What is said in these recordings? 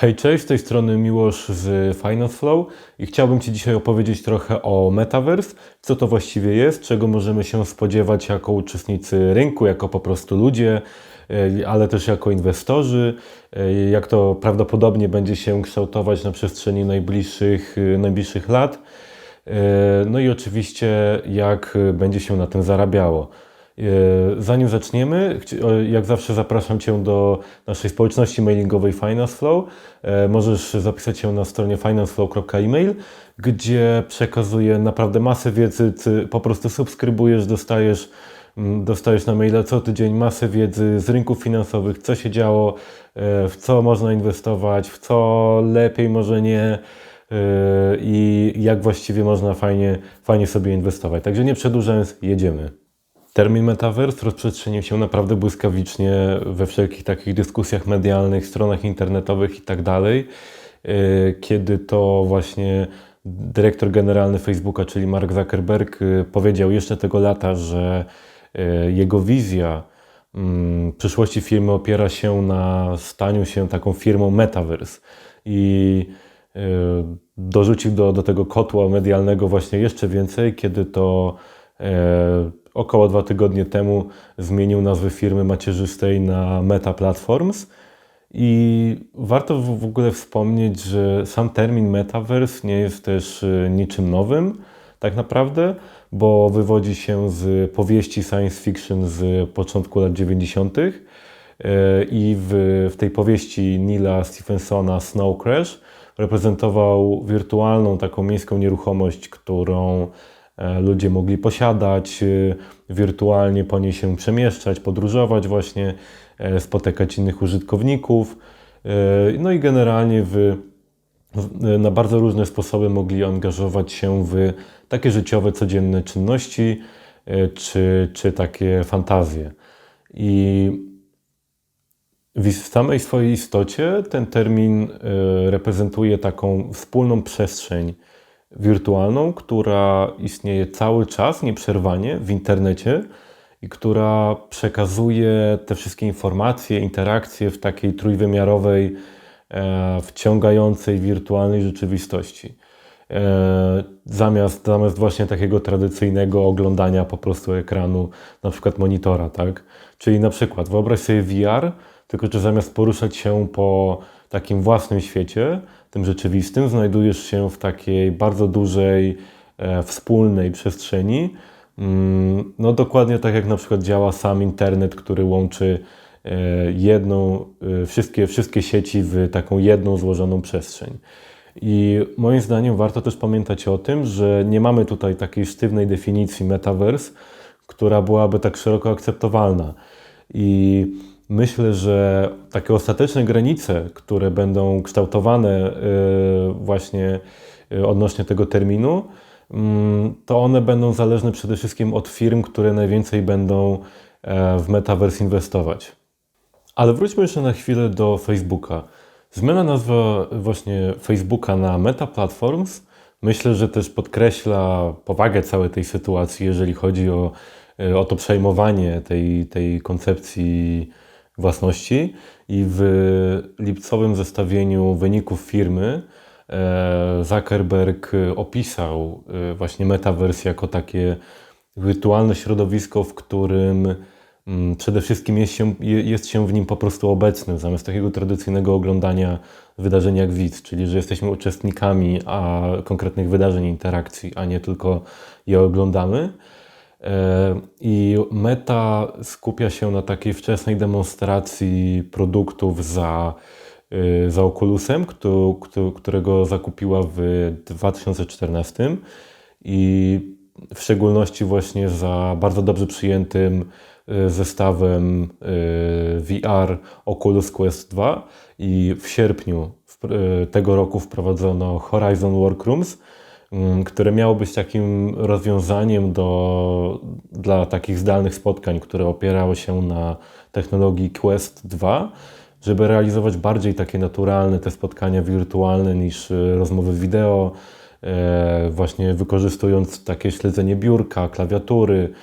Hej, cześć, z tej strony Miłosz z Finance Flow i chciałbym Ci dzisiaj opowiedzieć trochę o Metaverse, co to właściwie jest, czego możemy się spodziewać jako uczestnicy rynku, jako po prostu ludzie, e, ale też jako inwestorzy, e, jak to prawdopodobnie będzie się kształtować na przestrzeni najbliższych, e, najbliższych lat, no i oczywiście jak będzie się na tym zarabiało. E, zanim zaczniemy, jak zawsze zapraszam Cię do naszej społeczności mailingowej Finance Flow. E, możesz zapisać się na stronie financeflow.email, gdzie przekazuję naprawdę masę wiedzy. Ty po prostu subskrybujesz, dostajesz, dostajesz na maila co tydzień masę wiedzy z rynków finansowych, co się działo, e, w co można inwestować, w co lepiej, może nie i jak właściwie można fajnie, fajnie sobie inwestować. Także nie przedłużając, jedziemy. Termin metaverse rozprzestrzenił się naprawdę błyskawicznie we wszelkich takich dyskusjach medialnych, stronach internetowych i tak e, kiedy to właśnie dyrektor generalny Facebooka, czyli Mark Zuckerberg, e, powiedział jeszcze tego lata, że e, jego wizja mm, przyszłości firmy opiera się na staniu się taką firmą metaverse. I dorzucił do, do tego kotła medialnego właśnie jeszcze więcej, kiedy to około dwa tygodnie temu zmienił nazwę firmy macierzystej na Meta Platforms. I warto w ogóle wspomnieć, że sam termin metaverse nie jest też y, niczym nowym, tak naprawdę, bo wywodzi się z powieści science fiction z początku lat 90. Y, I w, w tej powieści Nila Stephensona Snow Crash reprezentował wirtualną taką miejską nieruchomość, którą ludzie mogli posiadać, e, wirtualnie po niej się przemieszczać, podróżować właśnie, e, spotykać innych użytkowników. No i generalnie w, na bardzo różne sposoby mogli angażować się w takie życiowe, codzienne czynności czy, czy takie fantazje. I w samej swojej istocie ten termin reprezentuje taką wspólną przestrzeń wirtualną, która istnieje cały czas, nieprzerwanie w internecie i która przekazuje te wszystkie informacje, interakcje w takiej trójwymiarowej, e, wciągającej wirtualnej rzeczywistości. E, zamiast, zamiast właśnie takiego tradycyjnego oglądania po prostu ekranu, na przykład monitora, tak? Czyli na przykład wyobraź sobie VR, tylko że zamiast poruszać się po takim własnym świecie, tym rzeczywistym, znajdujesz się w takiej bardzo dużej, e, wspólnej przestrzeni. Mm, no dokładnie tak jak na przykład działa sam internet, który łączy e, jedną, e, wszystkie, wszystkie sieci w taką jedną złożoną przestrzeń. I moim zdaniem warto też pamiętać o tym, że nie mamy tutaj takiej sztywnej definicji metaverse, która byłaby tak szeroko akceptowalna. I Myślę, że takie ostateczne granice, które będą kształtowane y, właśnie y, odnośnie tego terminu, mm, to one będą zależne przede wszystkim od firm, które najwięcej będą e, w metaverse inwestować. Ale wróćmy jeszcze na chwilę do Facebooka. Zmiana nazwy właśnie Facebooka na Meta Platforms myślę, że też podkreśla powagę całej tej sytuacji, jeżeli chodzi o, e, o to przejmowanie tej, tej koncepcji własności i w lipcowym zestawieniu wyników firmy e, Zuckerberg opisał e, właśnie Metaverse jako takie wirtualne środowisko, w którym mm, przede wszystkim jest się, jest się w nim po prostu obecnym, zamiast takiego tradycyjnego oglądania wydarzeń jak widz, czyli że jesteśmy uczestnikami a konkretnych wydarzeń, interakcji, a nie tylko je oglądamy. I Meta skupia się na takiej wczesnej demonstracji produktów za, e, za Oculusem, którego zakupiła w 2014 i w szczególności właśnie za bardzo dobrze przyjętym e, zestawem VR Oculus Quest 2 i w sierpniu tego roku wprowadzono Horizon Workrooms, które miało być takim rozwiązaniem do, dla takich zdalnych spotkań, które opierały się na technologii Quest 2, żeby realizować bardziej takie naturalne te spotkania wirtualne niż e, rozmowy wideo, e, właśnie wykorzystując takie śledzenie biurka, klawiatury, mm,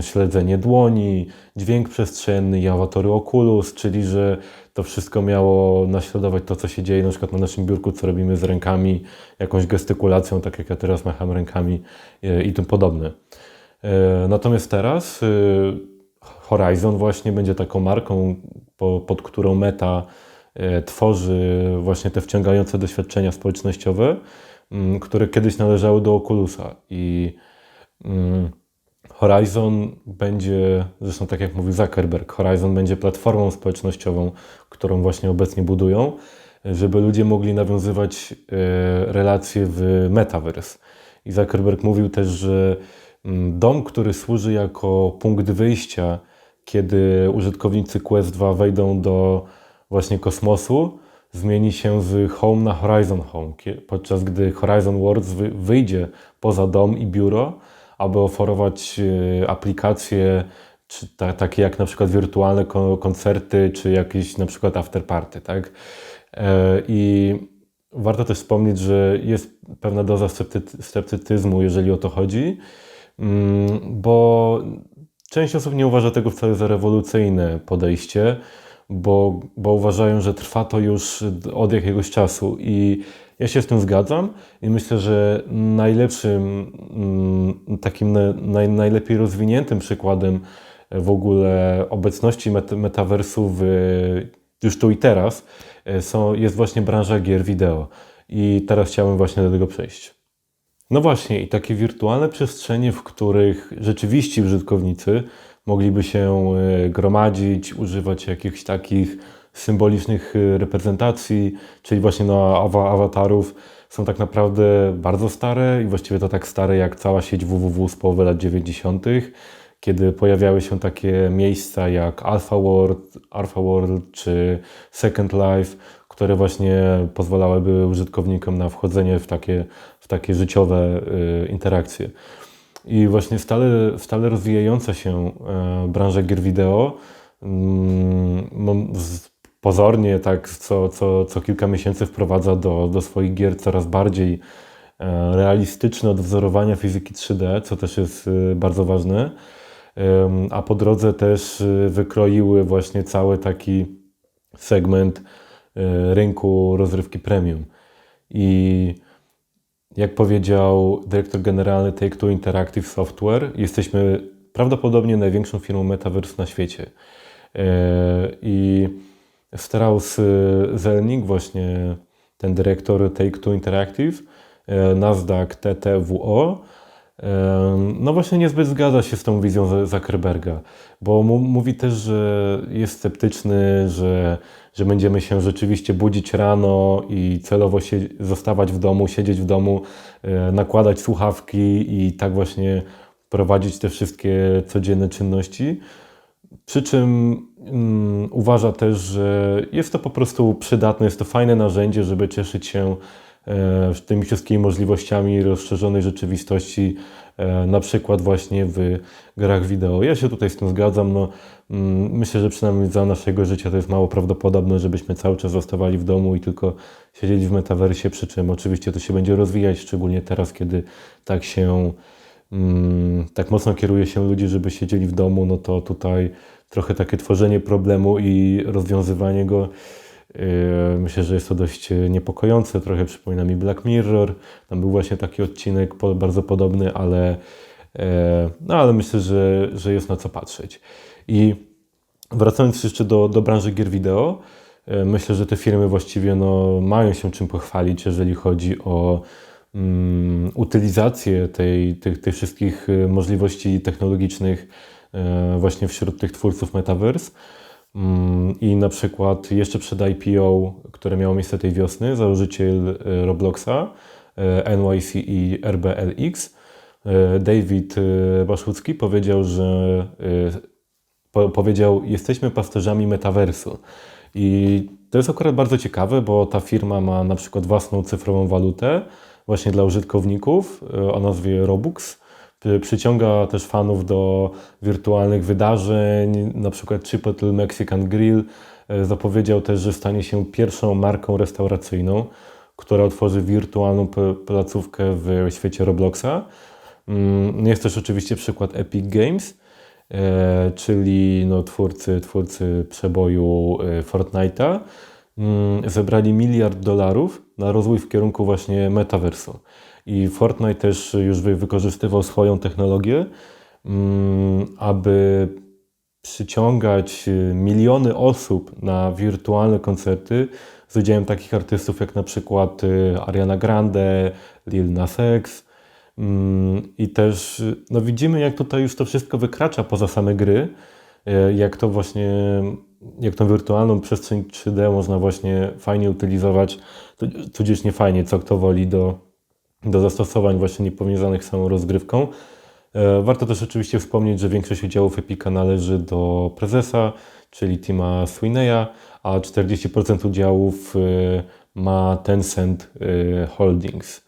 śledzenie dłoni, dźwięk przestrzenny i awatory Oculus, czyli że to wszystko miało naśladować to, co się dzieje na przykład na naszym biurku, co robimy z rękami, jakąś gestykulacją, tak jak ja teraz macham rękami e, i tym podobne. E, natomiast teraz e, Horizon właśnie będzie taką marką, pod którą Meta tworzy właśnie te wciągające doświadczenia społecznościowe, które kiedyś należały do Oculusa. I Horizon będzie, zresztą tak jak mówił Zuckerberg, Horizon będzie platformą społecznościową, którą właśnie obecnie budują, żeby ludzie mogli nawiązywać e, relacje w metaverse. I Zuckerberg mówił też, że mm, dom, który służy jako punkt wyjścia, kiedy użytkownicy Quest 2 wejdą do właśnie kosmosu, zmieni się z Home na Horizon Home, podczas gdy Horizon Worlds wyjdzie poza dom i biuro, aby oferować e, aplikacje czy ta, takie jak na przykład wirtualne koncerty, czy jakieś na przykład afterparty, tak? E, I warto też wspomnieć, że jest pewna doza sceptycyzmu, jeżeli o to chodzi, mm, bo część osób nie uważa tego wcale za rewolucyjne podejście, bo, bo uważają, że trwa to już od jakiegoś czasu i ja się z tym zgadzam i myślę, że najlepszym, mm, takim naj, najlepiej rozwiniętym przykładem w ogóle obecności metaversu w, już tu i teraz e, są, jest właśnie branża gier wideo. I teraz chciałem właśnie do tego przejść. No właśnie, i takie wirtualne przestrzenie, w których rzeczywiście użytkownicy mogliby się e, gromadzić, używać jakichś takich symbolicznych e, reprezentacji, czyli właśnie no, awatarów, są tak naprawdę bardzo stare i właściwie to tak stare jak cała sieć www z połowy lat 90., kiedy pojawiały się takie miejsca jak Alpha World, Alpha World czy Second Life, które właśnie pozwalałyby użytkownikom na wchodzenie w takie, w takie życiowe y, interakcje. I właśnie stale, stale rozwijająca się y, branża gier wideo, y, pozornie tak co, co, co kilka miesięcy wprowadza do, do swoich gier coraz bardziej e, realistyczne odwzorowania fizyki 3D, co też jest y, bardzo ważne a po drodze też y, wykroiły właśnie cały taki segment rynku rozrywki premium. I jak powiedział dyrektor generalny Take-Two Interactive Software, jesteśmy prawdopodobnie największą firmą metaverse na świecie. E, I Strauss Zelnick, właśnie ten dyrektor Take-Two Interactive, e, Nasdaq TTWO, no właśnie niezbyt zgadza się z tą wizją Zuckerberga, bo mówi też, że jest sceptyczny, że, że będziemy się rzeczywiście budzić rano i celowo się, zostawać w domu, siedzieć w domu, nakładać słuchawki i tak właśnie prowadzić te wszystkie codzienne czynności. Przy czym um, uważa też, że jest to po prostu przydatne, jest to fajne narzędzie, żeby cieszyć się E, tymi wszystkimi możliwościami rozszerzonej rzeczywistości, e, na przykład właśnie w grach wideo. Ja się tutaj z tym zgadzam. No, mm, myślę, że przynajmniej za naszego życia to jest mało prawdopodobne, żebyśmy cały czas zostawali w domu i tylko siedzieli w metaversie, przy czym oczywiście to się będzie rozwijać, szczególnie teraz, kiedy tak się mm, tak mocno kieruje się ludzi, żeby siedzieli w domu, no to tutaj trochę takie tworzenie problemu i rozwiązywanie go Yy, myślę, że jest to dość e, niepokojące, trochę przypomina mi Black Mirror. Tam był właśnie taki odcinek bardzo podobny, ale, e, no, ale myślę, że, że jest na co patrzeć. I wracając jeszcze do, do branży gier wideo, e, myślę, że te firmy właściwie no, mają się czym pochwalić, jeżeli chodzi o um, utylizację tej, tych, tych wszystkich możliwości technologicznych właśnie wśród tych twórców Metaverse. Mm, I na przykład jeszcze przed IPO, które miało miejsce tej wiosny, założyciel e, Robloxa, e, NYC i RBLX, e, David Baszucki powiedział, że powiedział, jesteśmy pasterzami metaversu. I to jest akurat bardzo ciekawe, bo ta firma ma na przykład własną cyfrową walutę właśnie dla użytkowników o nazwie Robux Przyciąga też fanów do wirtualnych wydarzeń, na przykład Chipotle Mexican Grill e, zapowiedział też, że stanie się pierwszą marką restauracyjną, która otworzy wirtualną placówkę w świecie Robloxa. Mm, Jest też oczywiście przykład Epic Games, e, czyli no, twórcy, twórcy przeboju Fortnite'a. Mm, Zebrali miliard dolarów na rozwój w kierunku właśnie metaversu. I Fortnite też już wy- wykorzystywał swoją technologię, mm, aby przyciągać y, miliony osób na wirtualne koncerty z udziałem takich artystów jak na przykład y, Ariana Grande, Lil Nas X. Mm, I też y, no widzimy, jak tutaj już to wszystko wykracza poza same gry, jak to właśnie, jak tą wirtualną przestrzeń 3D można właśnie fajnie utylizować, tu- tudzież nie fajnie, co kto woli do, do zastosowań właśnie niepowiązanych z samą rozgrywką. E, Warto też oczywiście wspomnieć, że większość udziałów Epika należy do prezesa, czyli Tima Sweeneya, a 40% udziałów e, ma Tencent e, Holdings.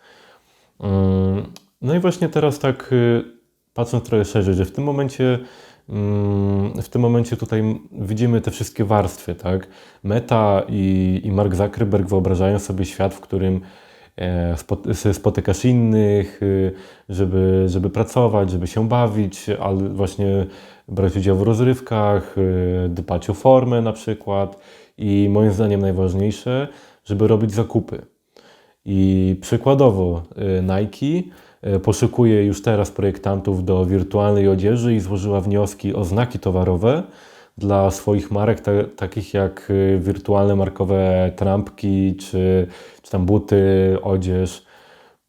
Mm, No i właśnie teraz tak patrząc trochę szerzej, że w tym momencie w tym momencie tutaj widzimy te wszystkie warstwy, tak? Meta i, i Mark Zuckerberg wyobrażają sobie świat, w którym e, spot- spotykasz innych, y, żeby, żeby pracować, żeby się bawić, ale właśnie brać udział w rozrywkach, y, dbać o formę na przykład i moim zdaniem najważniejsze, żeby robić zakupy. I przykładowo y, Nike poszukuje już teraz projektantów do wirtualnej odzieży i złożyła wnioski o znaki towarowe dla swoich marek, ta, takich jak y, wirtualne markowe trampki, czy, czy tam buty, odzież.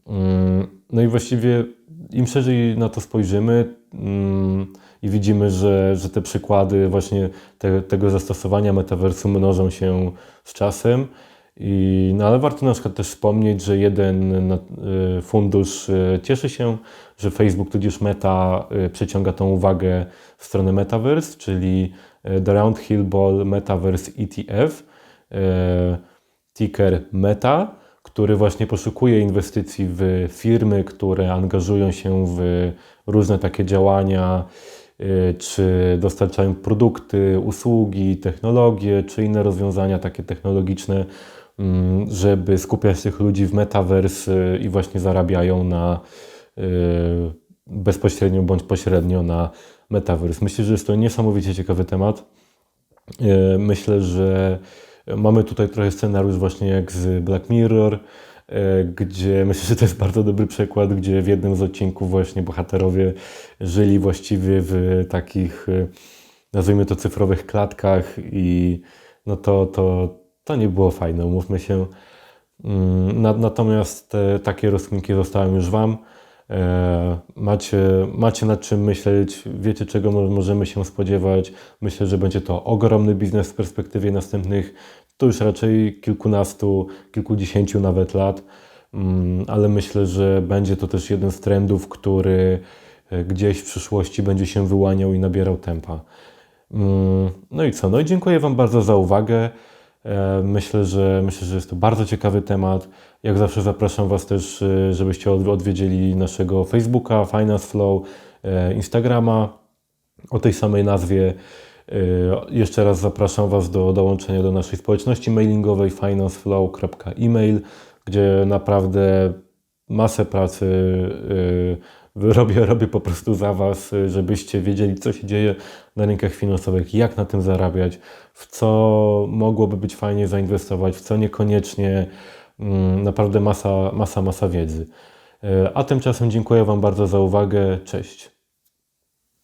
Mm, No i właściwie im szerzej na to spojrzymy mm, i widzimy, że, że te przykłady właśnie te, tego zastosowania metaversu mnożą się z czasem. I, no ale warto na przykład też wspomnieć, że jeden y, fundusz y, cieszy się, że Facebook tudzież Meta y, przyciąga tą uwagę w stronę Metaverse, czyli The Roundhill Ball Metaverse ETF, ticker Meta, który właśnie poszukuje inwestycji w firmy, które angażują się w różne takie działania, czy dostarczają produkty, usługi, technologie, czy inne rozwiązania takie technologiczne, żeby skupiać tych ludzi w metaverse y, i właśnie zarabiają na y, bezpośrednio bądź pośrednio na metaverse. Myślę, że jest to niesamowicie ciekawy temat. E, Myślę, że mamy tutaj trochę scenariusz właśnie jak z Black Mirror, e, gdzie myślę, że to jest bardzo dobry przykład, gdzie w jednym z odcinków właśnie bohaterowie żyli właściwie w takich, nazwijmy to cyfrowych klatkach i no to, to, to nie było fajne, umówmy się. Mm, na- Natomiast te, takie rozkminki zostałem już Wam. E, Macie, macie nad czym myśleć, wiecie czego mo- możemy się spodziewać. Myślę, że będzie to ogromny biznes w perspektywie następnych, to już raczej kilkunastu, kilkudziesięciu nawet lat. Mm, Ale myślę, że będzie to też jeden z trendów, który e, gdzieś w przyszłości będzie się wyłaniał i nabierał tempa. Mm, No i co? No i dziękuję Wam bardzo za uwagę. E, Myślę, że myślę, że jest to bardzo ciekawy temat. Jak zawsze zapraszam Was też, e, żebyście od- odwiedzili naszego Facebooka, Finance Flow, e, Instagrama o tej samej nazwie. Jeszcze raz zapraszam Was do dołączenia do naszej społeczności mailingowej financeflow.email, gdzie naprawdę masę pracy robię, robię po prostu za Was, y, żebyście wiedzieli, co się dzieje na rynkach finansowych, jak na tym zarabiać, w co mogłoby być fajnie zainwestować, w co niekoniecznie. Mm, Naprawdę masa, masa, masa wiedzy. Y, A tymczasem dziękuję Wam bardzo za uwagę. Cześć.